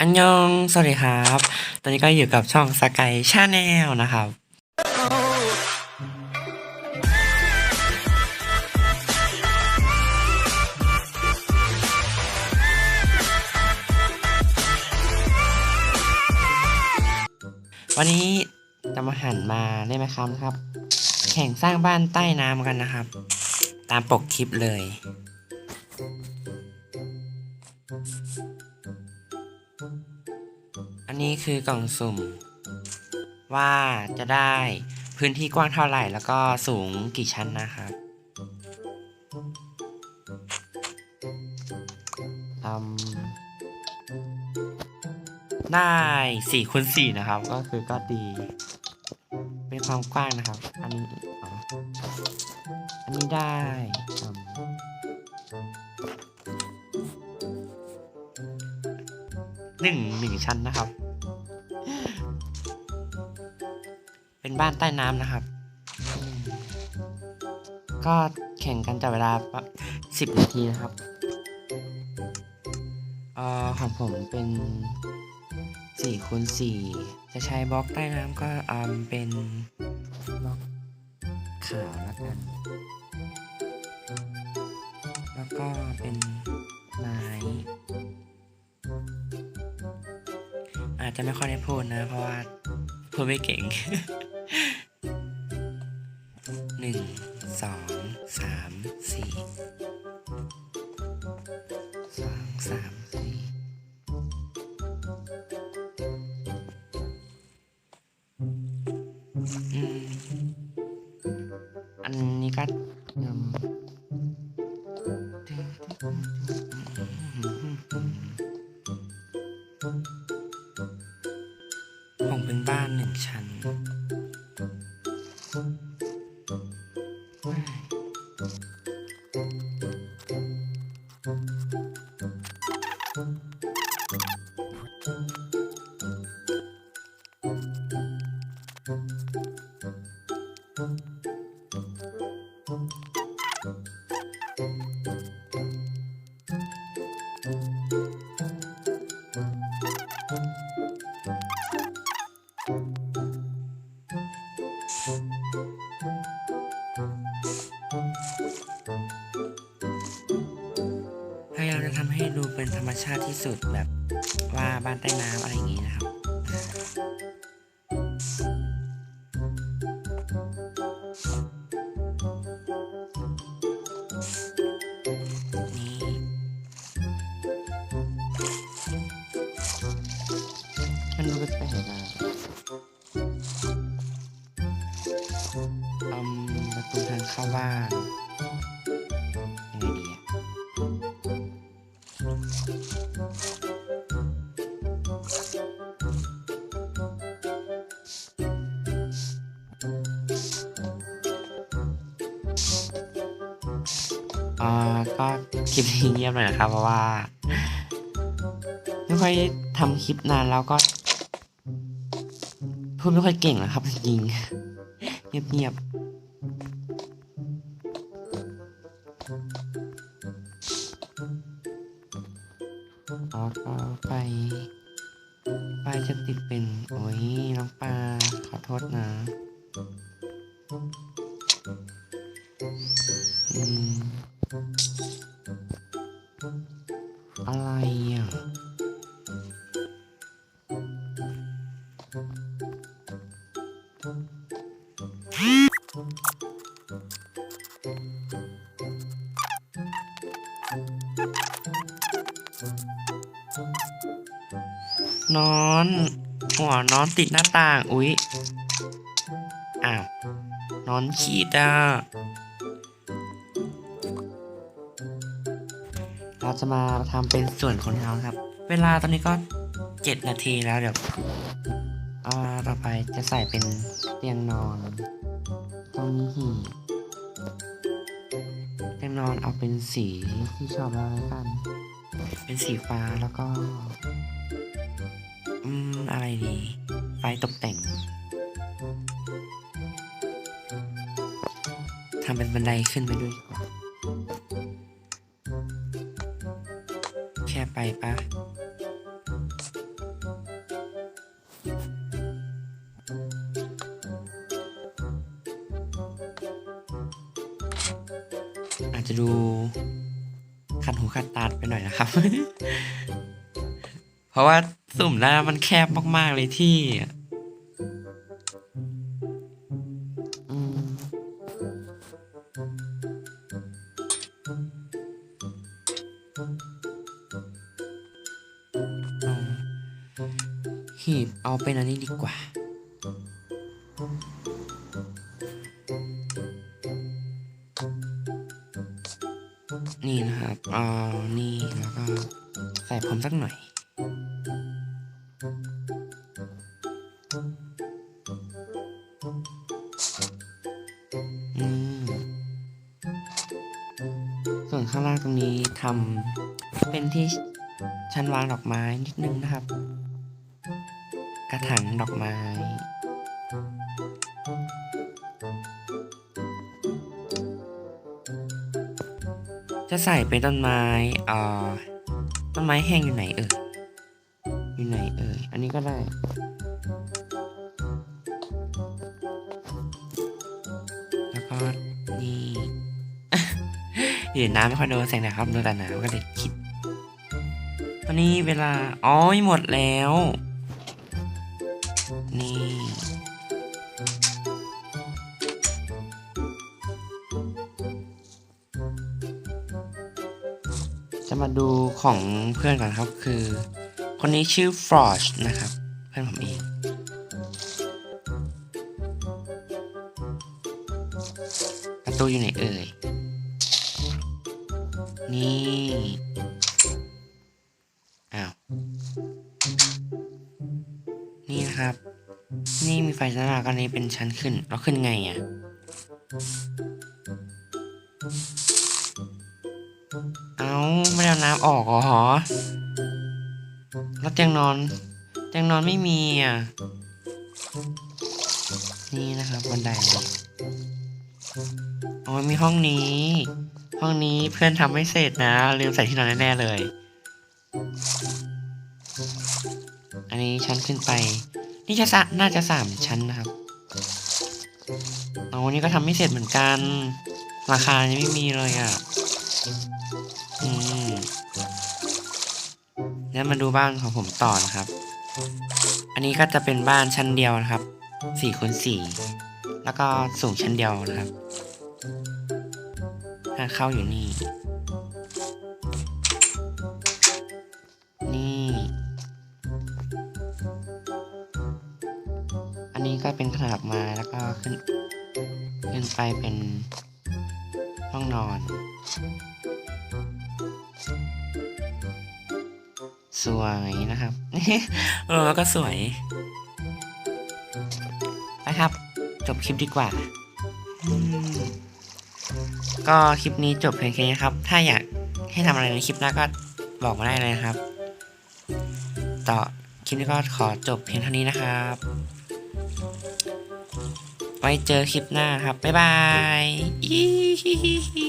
อันยอง สวัสดีครับ ตอนนี้ก็อยู่กับช่องสกายชาแนลนะครับ วันนี้จะมาหันมาได้ไหมครับครับ แข่งสร้างบ้านใต้น้ำกันนะครับ ตามปกคลิปเลย นี้คือกล่องสุ่ม ว่าจะได้พื้นที่กว้างเท่าไหร่แล้วก็สูงกี่ชั้นนะครับได้สี่คูณสี่นะครับ ก็คือก็ดี เป็นความกว้างนะครับ อันนี้อ๋ออันนี้ได้หนึ่งหนึ่งชั้นนะครับ บ้านใต้น้ำนะครับ ก็แข่งกันจับเวลาสิบนาทีนะครับเอ่อของผมเป็นสี่คูณสี่จะใช้บล็อกใต้น้ำก็อืมเป็นบล็อกขาวแล้วกัน แล้วก็เป็นไม้อาจจะไม่ค่อยได้พูดนะ เพราะว่าพูดไม่เก่ง สี่สองสามสี่อืมอันนี้ก็ เป็นธรรมชาติที่สุดแบบว่าบ้านใต้น้ำอะไรอย่างนี้นะครับนี่มันดูแปลกๆอะอืมประตูทางเข้าบ้าน อ่าก็คลิปนี้เงียบหน่อยนะครับ เพราะว่า ไม่ค่อยทำคลิปนานแล้วก็พูดไม่ค่อยเก่งนะครับจริงๆเงียบๆอ๋อก็ไป ไปจะติดเป็น โอ้ยน้องปลาขอโทษนะ อืม อะไรอะนอนหัวนอนติดหน้าต่าง อุ๊ย อ้าว นอนขี้ดอ่ เราจะมาทำเป็นส่วนของเท้าครับ เวลาตอนนี้ก็เจ็ดนาทีแล้วเดี๋ยวอ่าต่อไปจะใส่เป็นเตียงนอนตรงนี้หีเตียงนอนเอาเป็นสีที่ชอบแล้วกัน เป็นสีฟ้าแล้วก็ อืม อะไรดีไฟตกแต่งทำเป็นบันไดขึ้นไปด้วย ไปปะอาจจะดูขัดหูขัดตาไปหน่อยนะครับ เพราะว่าสุ่มหน้ามันแคบมาก ๆ เลยที่ เอาเป็นอันนี้ดีกว่า นี่นะครับ เอานี่แล้วก็ใส่ผมสักหน่อยอืมส่วนข้างล่างตรงนี้ทำเป็นที่ชั้นวางดอกไม้นิดนึงนะครับ กระถางดอกไม้ จะใส่เป็นต้นไม้อ่อต้นไม้แห้งอยู่ไหนเอ่ยอยู่ไหนเอ่ยอันนี้ก็ได้แล้วก็นี่เห็นน้ำไม่ค่อยโดนแสงนะครับโดนแต่น้ำก็เลยคิดตอนนี้เวลาอ๋อหมดแล้ว จะมาดูของเพื่อนก่อนครับคือ คนนี้ชื่อฟรอชนะครับ เพื่อนผมเองประตูอยู่ไหนเอ่ย นี่ อ้าว นี่นะครับ นี่มีไฟชั้นล่างอันนี้เป็นชั้นขึ้น เราขึ้นไงอะาไม่ได้เอาน้ำออกเหรอ แล้วเตียงนอน เตียงนอนไม่มีอะ นี่นะครับบันไดอ๋อมีห้องนี้ ห้องนี้เพื่อนทำไม่เสร็จนะลืมใส่ที่นอนแน่ๆเลย อันนี้ชั้นขึ้นไป นี่จะสะน่าจะสามชั้นนะครับเอาอันนี้ก็ทำไม่เสร็จเหมือนกัน ราคายังไม่มีเลยอะ อืมแล้วมาดูบ้านของผมต่อนะครับ อันนี้ก็จะเป็นบ้านชั้นเดียวนะครับสี่คูณสี่แล้วก็สูงชั้นเดียวนะครับทางเข้าอยู่นี่ นี่ อันนี้ก็เป็นขนาดมาแล้วก็ขึ้น ขึ้นไปเป็นห้องนอน สวยนะครับเออแล้วก็สวยนะครับ จบคลิปดีกว่าอืมก็คลิปนี้จบเพียงแค่นี้ครับ ถ้าอยากให้ทำอะไรในคลิปหน้าก็บอกมาได้เลยนะครับ ต่อคลิปนี้ก็ขอจบเพียงเท่านี้นะครับ ไว้เจอคลิปหน้าครับ บ๊ายบายอีฮิฮิฮิ